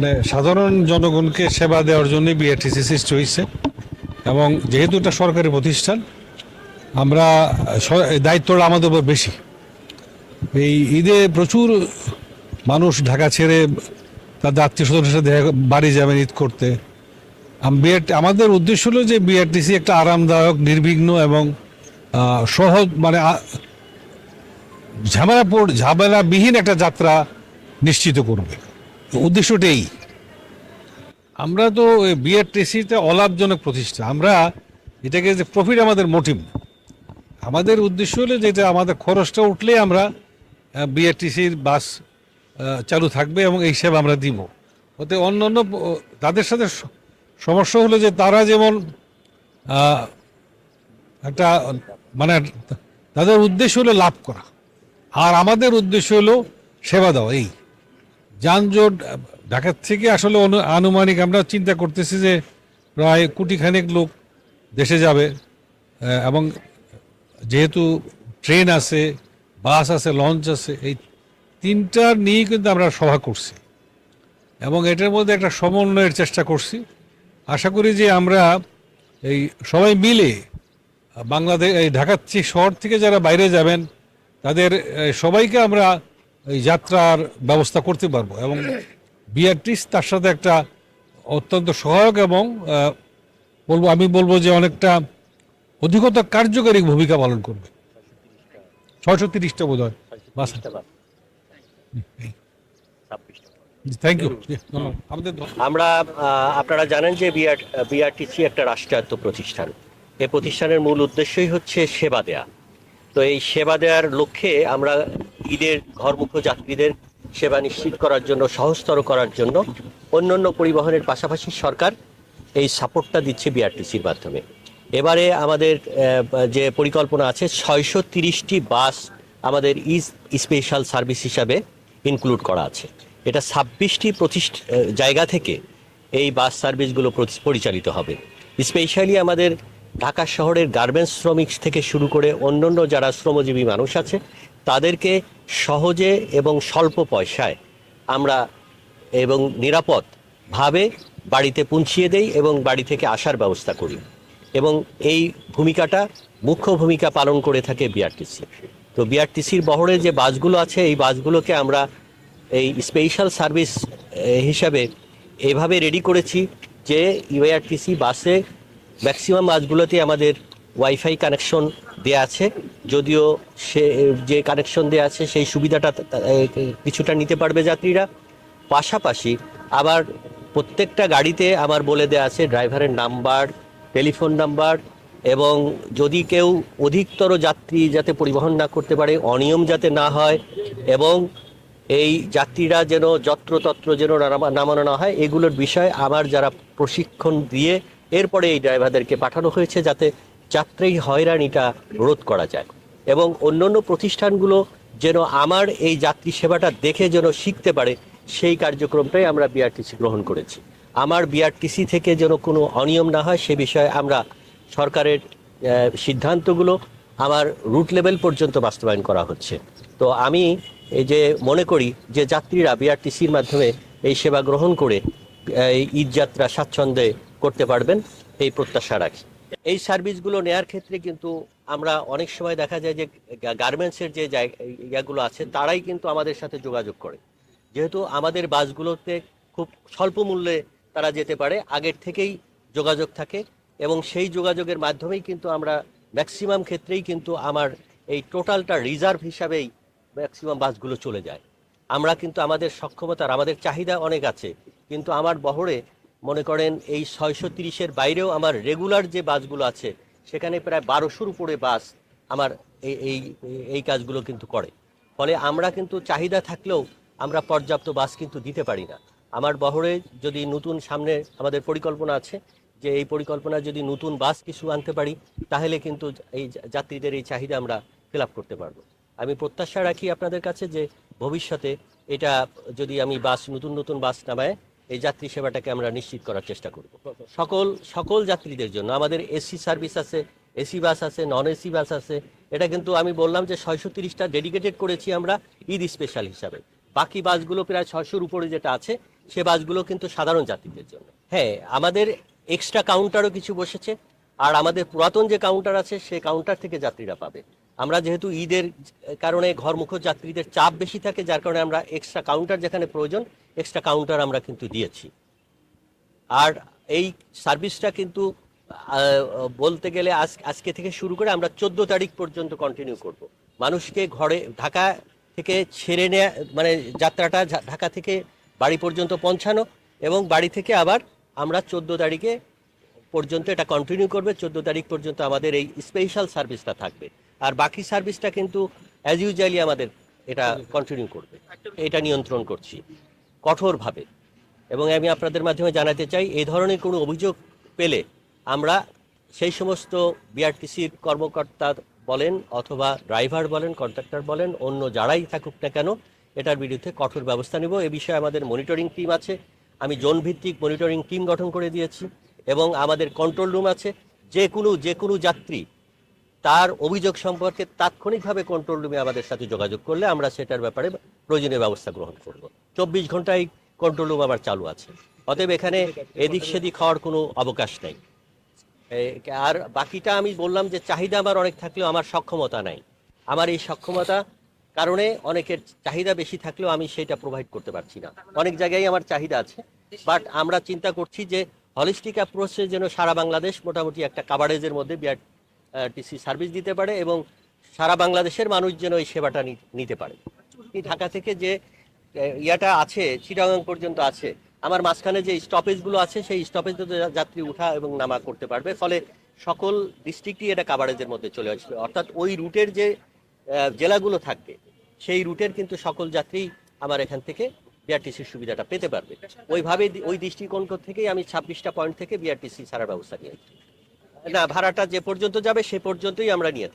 মানে সাধারণ জনগণকে সেবা দেওয়ার জন্য বিআরটিসি সৃষ্টি হয়েছে। এবং যেহেতু এটা সরকারি প্রতিষ্ঠান, আমরা দায়িত্বটা আমাদের উপর বেশি। এই ঈদে প্রচুর মানুষ ঢাকা ছেড়ে তাদের আত্মীয় স্বজনের সাথে বাড়ি যাবেন ঈদ করতে। আম- আমাদের উদ্দেশ্য হলো যে বিআরটিসি একটা আরামদায়ক, নির্বিঘ্ন এবং সহজ মানে ঝামেলাপুর ঝামেলাবিহীন একটা যাত্রা নিশ্চিত করবে। উদ্দেশ্যটাই। আমরা তো বিআরটিসিতে অলাভজনক প্রতিষ্ঠা। আমরা এটাকে যে প্রফিট আমাদের মোটিভ। আমাদের উদ্দেশ্য হলো যেটা আমাদের খরচটা উঠলে আমরা বিআরটিসির বাস চালু থাকবে এবং এই সেবা আমরা দিব। ওতে অন্য অন্য তাদের সাথে সমস্যা হলো যে তারা যেমন একটা মানে তাদের উদ্দেশ্য হলো লাভ করা। আর আমাদের উদ্দেশ্য হলো সেবা দেওয়া, এই। যানজট ঢাকার থেকে আসলে আনুমানিক আমরা চিন্তা করতেছি যে প্রায় কোটিখানেক লোক দেশে যাবে এবং যেহেতু ট্রেন আছে, বাস আছে, লঞ্চ আছে, এই তিনটার নিয়েই কিন্তু আমরা সভা করছি। এবং এটার মধ্যে একটা সমন্বয়ের চেষ্টা করছি। আশা করি যে আমরা এই সবাই মিলে বাংলাদেশ, এই ঢাকার শহর থেকে যারা বাইরে যাবেন, তাদের সবাইকে আমরা এই যাত্রার ব্যবস্থা করতে পারব এবং বিআরটিস তার সাথে একটা অত্যন্ত সহায়ক এবং বলব, আমি বলব যে অনেকটা অধিকতর কার্যকারী ভূমিকা পালন করবে। ছয়শো তিরিশটা বোধ হয় বাস থ্যাংক ইউ আমরা আপনারা জানেন যে বিআর, বিআরটিসি একটা রাষ্ট্রায়ত্ত প্রতিষ্ঠান। এই প্রতিষ্ঠানের মূল উদ্দেশ্যই হচ্ছে সেবা দেয়া। তো এই সেবা দেওয়ার লক্ষ্যে আমরা ঈদের ঘরমুখ যাত্রীদের সেবা নিশ্চিত করার জন্য, সহজতর করার জন্য অন্যান্য পরিবহনের পাশাপাশি সরকার এই সাপোর্টটা দিচ্ছে বিআরটিসির মাধ্যমে। এবারে আমাদের যে পরিকল্পনা আছে, ছয়শো তিরিশটি বাস আমাদের ইজ স্পেশাল সার্ভিস হিসাবে ইনক্লুড করা আছে। এটা ছাব্বিশটি প্রতিষ্ঠ জায়গা থেকে এই বাস সার্ভিসগুলো পরিচালিত হবে। স্পেশালি আমাদের ঢাকা শহরের গার্মেন্টস শ্রমিক থেকে শুরু করে অন্যান্য যারা শ্রমজীবী মানুষ আছে, তাদেরকে সহজে এবং স্বল্প পয়সায় আমরা এবং নিরাপদভাবে বাড়িতে পৌঁছিয়ে দেই এবং বাড়ি থেকে আসার ব্যবস্থা করি। এবং এই ভূমিকাটা মুখ্য ভূমিকা পালন করে থাকে বিআরটিসি তো বিআরটিসির বহরে যে বাসগুলো আছে, এই বাসগুলোকে আমরা এই স্পেশাল সার্ভিস হিসাবে এভাবে রেডি করেছি যে ইউআরটিসি বাসে ম্যাক্সিমাম বাসগুলোতে আমাদের ওয়াইফাই কানেকশন দেয়া আছে। যদিও সে, যে কানেকশন দেয়া আছে, সেই সুবিধাটা কিছুটা নিতে পারবে যাত্রীরা। পাশাপাশি আবার প্রত্যেকটা গাড়িতে আমার বলে দেওয়া আছে ড্রাইভারের নাম্বার টেলিফোন নাম্বার এবং যদি কেউ অধিকতর যাত্রী যাতে পরিবহন না করতে পারে, অনিয়ম যাতে না হয় এবং এই যাত্রীরা যেন যত্রতত্র যেন নামা- নামানো না হয়, এগুলোর বিষয়ে আমার যারা প্রশিক্ষণ দিয়ে এরপরে এই ড্রাইভারদেরকে পাঠানো হয়েছে যাতে যাত্রী হয়রানিটা রোধ করা যায়। এবং অন্যান্য প্রতিষ্ঠানগুলো যেন আমার এই যাত্রী সেবাটা দেখে যেন শিখতে পারে, সেই কার্যক্রমটাই আমরা বিআরটিসি গ্রহণ করেছি। আমার বিআরটিসি থেকে যেন কোনো অনিয়ম না হয়, সে বিষয়ে আমরা সরকারের সিদ্ধান্তগুলো আমার রুট লেভেল পর্যন্ত বাস্তবায়ন করা হচ্ছে। তো আমি এই যে মনে করি যে যাত্রীরা বিআরটিসির মাধ্যমে এই সেবা গ্রহণ করে, এই ঈদ যাত্রা, স্বাচ্ছন্দ্যে করতে পারবেন, এই প্রত্যাশা রাখি। এই সার্ভিসগুলো নেয়ার ক্ষেত্রে কিন্তু আমরা অনেক সময় দেখা যায় যে গার্মেন্টসের যে ইয়াগুলো আছে, তারাই কিন্তু আমাদের সাথে যোগাযোগ করে। যেহেতু আমাদের বাসগুলোতে খুব স্বল্প মূল্যে তারা যেতে পারে, আগের থেকেই যোগাযোগ থাকে এবং সেই যোগাযোগের মাধ্যমেই কিন্তু আমরা ম্যাক্সিমাম ক্ষেত্রেই কিন্তু আমার এই টোটালটা রিজার্ভ হিসাবেই ম্যাক্সিমাম বাসগুলো চলে যায়। আমরা কিন্তু আমাদের সক্ষমতার, আমাদের চাহিদা অনেক আছে, কিন্তু আমার বহরে মনে করেন এই ছয়শো তিরিশের বাইরেও আমার রেগুলার যে বাসগুলো আছে, সেখানে প্রায় বারোশোর উপরে বাস আমার এই এই কাজগুলো কিন্তু করে। ফলে আমরা কিন্তু চাহিদা থাকলেও আমরা পর্যাপ্ত বাস কিন্তু দিতে পারি না। আমার বহরে যদি নতুন সামনে আমাদের পরিকল্পনা আছে, যে এই পরিকল্পনা যদি নতুন বাস কিছু আনতে পারি, তাহলে কিন্তু এই যাত্রীদের এই চাহিদা আমরা ফিল করতে পারব। আমি প্রত্যাশা রাখি আপনাদের কাছে যে ভবিষ্যতে এটা যদি আমি বাস, নতুন নতুন বাস নামায় এই যাত্রী সেবাটাকে আমরা নিশ্চিত করার চেষ্টা করব। সকল সকল যাত্রীদের জন্য, আমাদের এসি সার্ভিস আছে, এসি বাস আছে, নন এসি বাস আছে, এটা কিন্তু আমি বললাম যে ছয়শো তিরিশটা ডেডিকেটেড করেছি আমরা ঈদ স্পেশাল হিসাবে। বাকি বাসগুলো প্রায় ছয়শোর উপরে যেটা আছে, সে বাসগুলো কিন্তু সাধারণ যাত্রীদের জন্য। হ্যাঁ আমাদের এক্সট্রা কাউন্টারও কিছু বসেছে, আর আমাদের পুরাতন যে কাউন্টার আছে সেই কাউন্টার থেকে যাত্রীরা পাবে। আমরা যেহেতু ঈদের কারণে ঘরমুখ যাত্রীদের চাপ বেশি থাকে, যার কারণে আমরা এক্সট্রা কাউন্টার যেখানে প্রয়োজন এক্সট্রা কাউন্টার আমরা কিন্তু দিয়েছি। আর এই সার্ভিসটা কিন্তু বলতে গেলে আজ, আজকে থেকে শুরু করে আমরা চোদ্দ তারিখ পর্যন্ত কন্টিনিউ করব। মানুষকে ঘরে, ঢাকা থেকে ছেড়ে নেয়া মানে যাত্রাটা ঢাকা থেকে বাড়ি পর্যন্ত পৌঁছানো এবং বাড়ি থেকে আবার আমরা চোদ্দ তারিখে পর্যন্ত এটা কন্টিনিউ করবে। চোদ্দ তারিখ পর্যন্ত আমাদের এই স্পেশাল সার্ভিসটা থাকবে। আর বাকি সার্ভিসটা কিন্তু অ্যাজ ইউজুয়ালি আমাদের এটা কন্টিনিউ করবে। এটা নিয়ন্ত্রণ করছি কঠোরভাবে। এবং আমি আপনাদের মাধ্যমে জানাতে চাই, এই ধরনের কোনো অভিযোগ পেলে আমরা সেই সমস্ত বিআরটিসির কর্মকর্তা বলেন অথবা ড্রাইভার বলেন, কন্ট্রাক্টর বলেন, অন্য যারাই থাকুক না কেন, এটার বিরুদ্ধে কঠোর ব্যবস্থা নেব। এ বিষয়ে আমাদের মনিটরিং টিম আছে। আমি জোন ভিত্তিক মনিটরিং টিম গঠন করে দিয়েছি এবং আমাদের কন্ট্রোল রুম আছে। যে কোনো যে কোনো যাত্রী তার অভিযোগ সম্পর্কে তাৎক্ষণিকভাবে কন্ট্রোল রুমে আমাদের সাথে যোগাযোগ করলে আমরা সেটার ব্যাপারে প্রয়োজনীয় ব্যবস্থা গ্রহণ করব। চব্বিশ ঘন্টায় কন্ট্রোল রুম আবার চালু আছে। অতএব এখানে এদিক সেদিক হওয়ার কোনো অবকাশ নেই। আর বাকিটা আমি বললাম যে চাহিদা আমার অনেক থাকলেও আমার সক্ষমতা নাই। আমার এই সক্ষমতা কারণে অনেকের চাহিদা বেশি থাকলেও আমি সেটা প্রোভাইড করতে পারছি না। অনেক জায়গায় আমার চাহিদা আছে। বাট আমরা চিন্তা করছি যে হলিস্টিক অ্যাপ্রোচে যেন সারা বাংলাদেশ মোটামুটি একটা কাভারেজের মধ্যে বিআর টিসি সার্ভিস দিতে পারে এবং সারা বাংলাদেশের মানুষ যেন এই সেবাটা নিতে পারে। ঢাকা থেকে যে ইয়াটা আছে, চিটাগাং পর্যন্ত আছে, আমার মাঝখানে যে স্টপেজগুলো আছে, সেই স্টপেজে যাত্রী উঠা এবং নামা করতে পারবে। ফলে সকল ডিস্ট্রিক্টই এটা কাভারেজের মধ্যে চলে আসবে। অর্থাৎ ওই রুটের যে জেলাগুলো থাকবে, সেই রুটের কিন্তু সকল যাত্রী আমার এখান থেকে বিআরটিসির সুবিধাটা পেতে পারবে। ওইভাবে ওই দৃষ্টিকোণ থেকেই আমি ছাব্বিশটা পয়েন্ট থেকে বিআরটিসি ছাড়ার ব্যবস্থা নিয়েছি। না ভাড়াটা যে পর্যন্ত যাবে সে পর্যন্তই আমরা নিয়ে